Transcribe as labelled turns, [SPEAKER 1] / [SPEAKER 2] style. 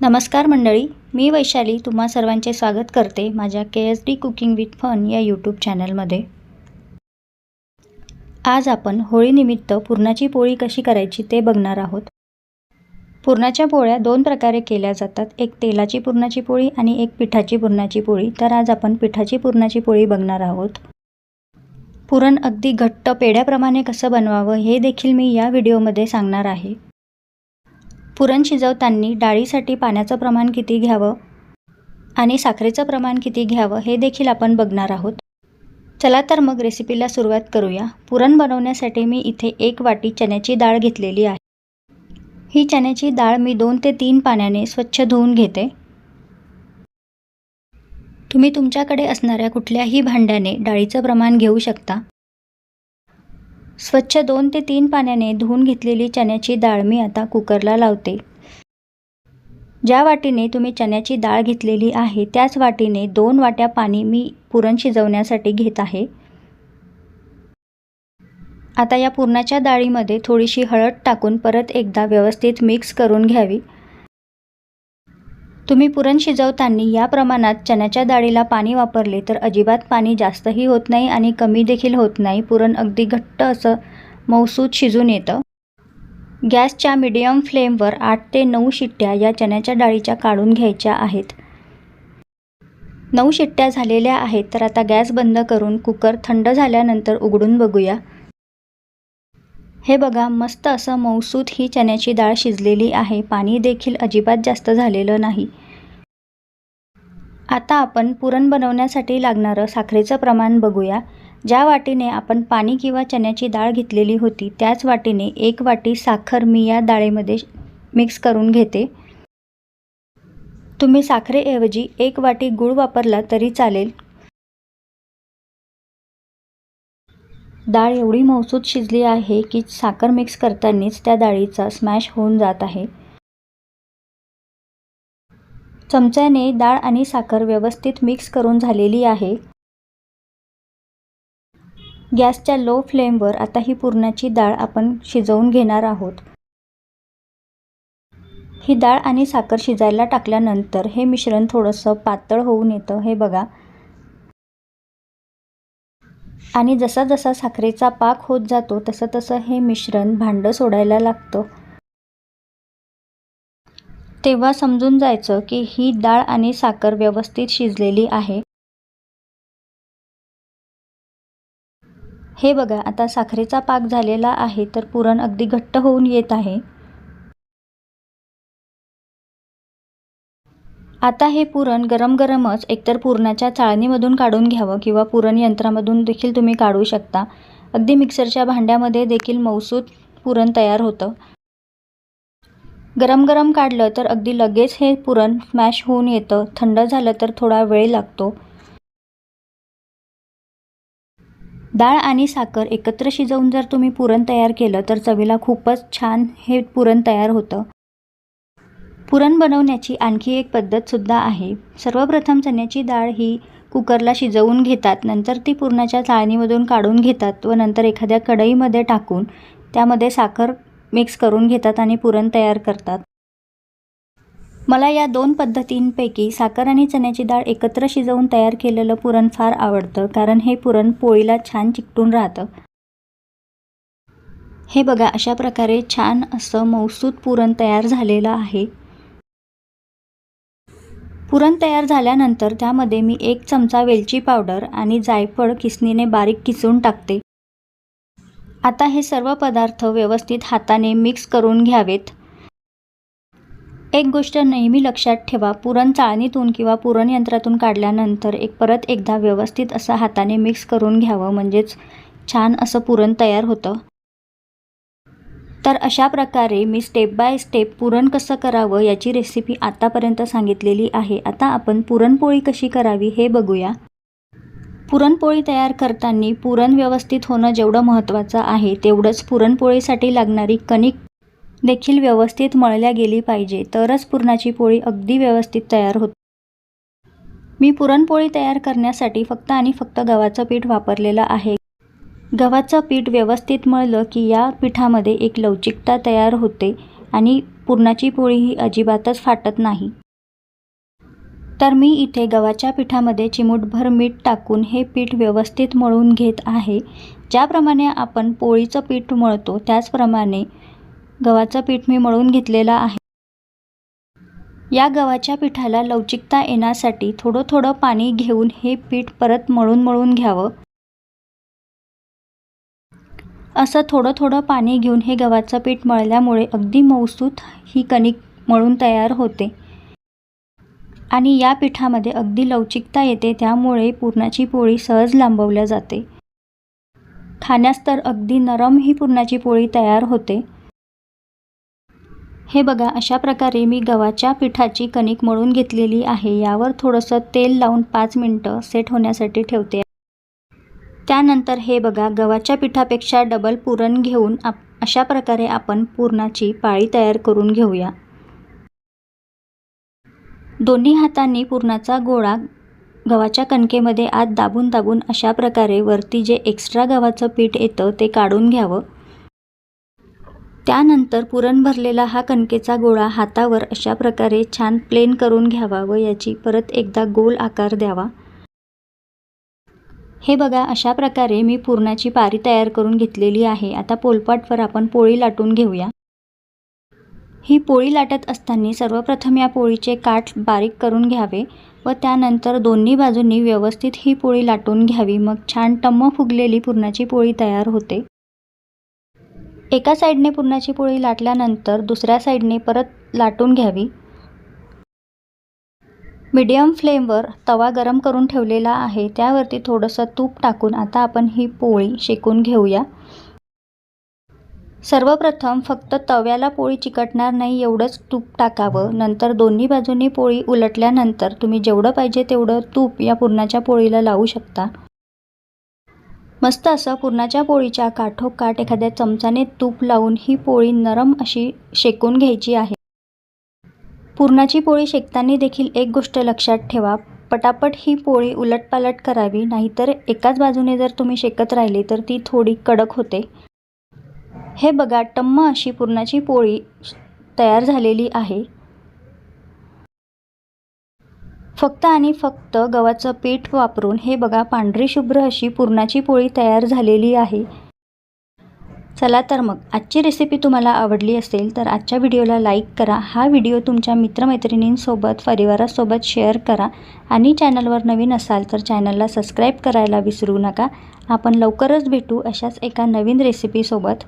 [SPEAKER 1] नमस्कार मंडळी मी वैशाली तुम्हा सर्वांचे स्वागत करते माझ्या K S D cooking with fun या यूट्यूब चॅनलमध्ये. आज आपण होळीनिमित्त पुरणाची पोळी कशी करायची ते बघणार आहोत. पुरणाच्या पोळ्या दोन प्रकारे केल्या जातात एक तेलाची पुरणाची पोळी आणि एक पिठाची पुरणाची पोळी. तर आज आपण पिठाची पुरणाची पोळी बघणार आहोत. पुरण अगदी घट्ट पेढ्याप्रमाणे कसं बनवावं हे देखील मी या व्हिडिओमध्ये सांगणार आहे. पुरण शिजवताना डाळीसाठी पाण्याचं प्रमाण किती घ्यावं आणि साखरेचं प्रमाण किती घ्यावं हे देखील आपण बघणार आहोत. चला तर मग रेसिपीला सुरुवात करूया. पुरण बनवण्यासाठी मी इथे एक वाटी चण्याची डाळ घेतलेली आहे. ही चण्याची डाळ मी दोन ते तीन पाण्याने स्वच्छ धुवून घेते. तुम्ही तुमच्याकडे असणाऱ्या कुठल्याही भांड्याने डाळीचं प्रमाण घेऊ शकता. स्वच्छ दोन ते तीन पाण्याने धुवून घेतलेली चण्याची डाळ मी आता कुकरला लावते. ज्या वाटीने तुम्ही चण्याची डाळ घेतलेली आहे त्याच वाटीने दोन वाट्या पाणी मी पुरण शिजवण्यासाठी घेत आहे. आता या पुरणाच्या डाळीमध्ये थोडीशी हळद टाकून परत एकदा व्यवस्थित मिक्स करून घ्यावी. तुम्ही पुरण शिजवताना या प्रमाणात चण्याच्या डाळीला पाणी वापरले तर अजिबात पाणी जास्तही होत नाही आणि कमी देखील होत नाही. पुरण अगदी घट्ट असं मौसूद शिजून येतं. गॅसच्या मिडियम फ्लेमवर आठ ते नऊ शिट्ट्या या चण्याच्या डाळीच्या काढून घ्यायच्या आहेत. नऊ शिट्ट्या झालेल्या आहेत तर आता गॅस बंद करून कुकर थंड झाल्यानंतर उघडून बघूया. हे बघा मस्त असं मौसूत ही चण्याची डाळ शिजलेली आहे. पाणी देखील अजिबात जास्त झालेलं नाही. आता आपण पुरण बनवण्यासाठी लागणारं साखरेचं प्रमाण बघूया. ज्या वाटीने आपण पाणी किंवा चण्याची डाळ घेतलेली होती त्याच वाटीने एक वाटी साखर मी या डाळीमध्ये मिक्स करून घेते. तुम्ही साखरेऐवजी एक वाटी गूळ वापरला तरी चालेल. डाळ एवढी मौसूद शिजली आहे की साखर मिक्स करतानाच त्या डाळीचा स्मॅश होऊन जात आहे. चमच्याने डाळ आणि साखर व्यवस्थित मिक्स करून झालेली आहे. गॅसच्या लो फ्लेमवर आता ही पुरणाची डाळ आपण शिजवून घेणार आहोत. ही डाळ आणि साखर शिजायला टाकल्यानंतर हे मिश्रण थोडंसं पातळ होऊन येतं. हे बघा. आणि जसा जसा साखरेचा पाक होत जातो तसं तसं हे मिश्रण भांडं सोडायला लागतं. तेव्हा समजून जायचं की ही डाळ आणि साखर व्यवस्थित शिजलेली आहे. हे बघा आता साखरेचा पाक झालेला आहे तर पुरण अगदी घट्ट होऊन येत आहे. आता हे पुरण गरम गरमच एकतर पुरणाच्या चाळणीमधून काढून घ्यावं किंवा पुरण यंत्रामधून देखील तुम्ही काढू शकता. अगदी मिक्सरच्या भांड्यामध्ये देखील मौसूद पुरण तयार होतं. गरम गरम काढलं तर अगदी लगेच हे पुरण स्मॅश होऊन येतं. थंड झालं तर थोडा वेळ लागतो. डाळ आणि साखर एकत्र शिजवून जर तुम्ही पुरण तयार केलं तर चवीला खूपच छान हे पुरण तयार होतं. पुरण बनवण्याची आणखी एक पद्धतसुद्धा आहे. सर्वप्रथम चण्याची डाळ ही कुकरला शिजवून घेतात नंतर ती पुरणाच्या चाळणीमधून काढून घेतात व नंतर एखाद्या कढईमध्ये टाकून त्यामध्ये साखर मिक्स करून घेतात आणि पुरण तयार करतात. मला या दोन पद्धतींपैकी साखर आणि चण्याची डाळ एकत्र शिजवून तयार केलेलं पुरण फार आवडतं कारण हे पुरण पोळीला छान चिकटून राहतं. हे बघा अशा प्रकारे छान असं मौसूद पुरण तयार झालेलं आहे. पुरण तयार झाल्यानंतर त्यामध्ये मी एक चमचा वेलची पावडर आणि जायफळ किसनीने बारीक किसून टाकते. आता हे सर्व पदार्थ व्यवस्थित हाताने मिक्स करून घ्यावेत. एक गोष्ट नेहमी लक्षात ठेवा पुरण चाळणीतून किंवा पुरण यंत्रातून काढल्यानंतर एक परत एकदा व्यवस्थित असं हाताने मिक्स करून घ्यावं म्हणजेच छान असं पुरण तयार होतं. तर अशा प्रकारे मी स्टेप बाय स्टेप पुरण कसं करावं याची रेसिपी आतापर्यंत सांगितलेली आहे. आता आपण पुरणपोळी कशी करावी हे बघूया. पुरणपोळी तयार करताना पुरण व्यवस्थित होणं जेवढं महत्त्वाचं आहे तेवढंच पुरणपोळीसाठी लागणारी कणिक देखील व्यवस्थित मळल्या गेली पाहिजे तरच पुरणाची पोळी अगदी व्यवस्थित तयार होते. मी पुरणपोळी तयार करण्यासाठी फक्त आणि फक्त गव्हाचं पीठ वापरलेलं आहे. गव्हाचं पीठ व्यवस्थित मळलं की या पिठामध्ये एक लवचिकता तयार होते आणि पुरणाची पोळी ही अजिबातच फाटत नाही. तर मी इथे गव्हाच्या पिठामध्ये चिमूटभर मीठ टाकून हे पीठ व्यवस्थित मळून घेत आहे. ज्याप्रमाणे आपण पोळीचं पीठ मळतो त्याचप्रमाणे गव्हाचं पीठ मी मळून घेतलेलं आहे. या गव्हाच्या पिठाला लवचिकता येण्यासाठी थोडं थोडं पाणी घेऊन हे पीठ परत मळून मळून घ्यावं. असं थोडं थोडं पाणी घेऊन हे गव्हाचं पीठ मळल्यामुळे अगदी मऊसूत ही कणिक मळून तयार होते. आणि या पिठामध्ये अगदी लवचिकता येते त्यामुळे पुरणाची पोळी सहज लांबवल्या जाते. खाण्यास तर अगदी नरम ही पुरणाची पोळी तयार होते. हे बघा अशा प्रकारे मी गव्हाच्या पिठाची कणिक मळून घेतलेली आहे. यावर थोडंसं तेल लावून पाच मिनटं सेट होण्यासाठी ठेवते. त्यानंतर हे बघा गव्हाच्या पिठापेक्षा डबल पुरण घेऊन आप अशा प्रकारे आपण पुरणाची पाळी तयार करून घेऊया. दोन्ही हातांनी पुरणाचा गोळा गव्हाच्या कणकेमध्ये आत दाबून दाबून अशा प्रकारे वरती जे एक्स्ट्रा गव्हाचं पीठ येतं ते काढून घ्यावं. त्यानंतर पुरण भरलेला हा कणकेचा गोळा हातावर अशा प्रकारे छान प्लेन करून घ्यावा व याची परत एकदा गोल आकार द्यावा. हे बघा अशा प्रकारे मी पुरणाची पारी तयार करून घेतलेली आहे. आता पोलपाटवर आपण पोळी लाटून घेऊया. ही पोळी लाटत असताना सर्वप्रथम या पोळीचे काठ बारीक करून घ्यावे व त्यानंतर दोन्ही बाजूंनी व्यवस्थित ही पोळी लाटून घ्यावी. मग छान टम्म फुगलेली पुरणाची पोळी तयार होते. एका साईडने पुरणाची पोळी लाटल्यानंतर दुसऱ्या साईडने परत लाटून घ्यावी. मीडियम फ्लेमवर तवा गरम करून ठेवलेला आहे. त्यावरती थोडंसं तूप टाकून आता आपण ही पोळी शेकून घेऊया. सर्वप्रथम फक्त तव्याला पोळी चिकटणार नाही एवढंच तूप टाकावं. नंतर दोन्ही बाजूंनी पोळी उलटल्यानंतर तुम्ही जेवढं पाहिजे तेवढं तूप या पुरणाच्या पोळीला लावू शकता. मस्त असं पुरणाच्या पोळीच्या काठोकाठ एखाद्या चमचाने तूप लावून ही पोळी नरम अशी शेकून घ्यायची आहे. पुरणाची पोळी शेकताना देखील एक गोष्ट लक्षात ठेवा. पटापट ही पोळी उलटपालट करावी नाहीतर एकाच बाजूने जर तुम्ही शेकत राहिले तर ती थोडी कडक होते. हे बघा टम्म अशी पुरणाची पोळी तयार झालेली आहे. फक्त आणि फक्त गव्हाचं पीठ वापरून हे बघा पांढरी शुभ्र अशी पुरणाची पोळी तयार झालेली आहे. चला तर मग आजची रेसिपी तुम्हाला आवडली असेल तर आजच्या व्हिडिओला लाईक करा. हा व्हिडिओ तुमच्या मित्रमैत्रिणींसोबत परिवारासोबत शेअर करा. आणि चॅनलवर नवीन असाल तर चॅनलला सबस्क्राईब करायला विसरू नका. आपण लवकरच भेटू अशाच एका नवीन रेसिपीसोबत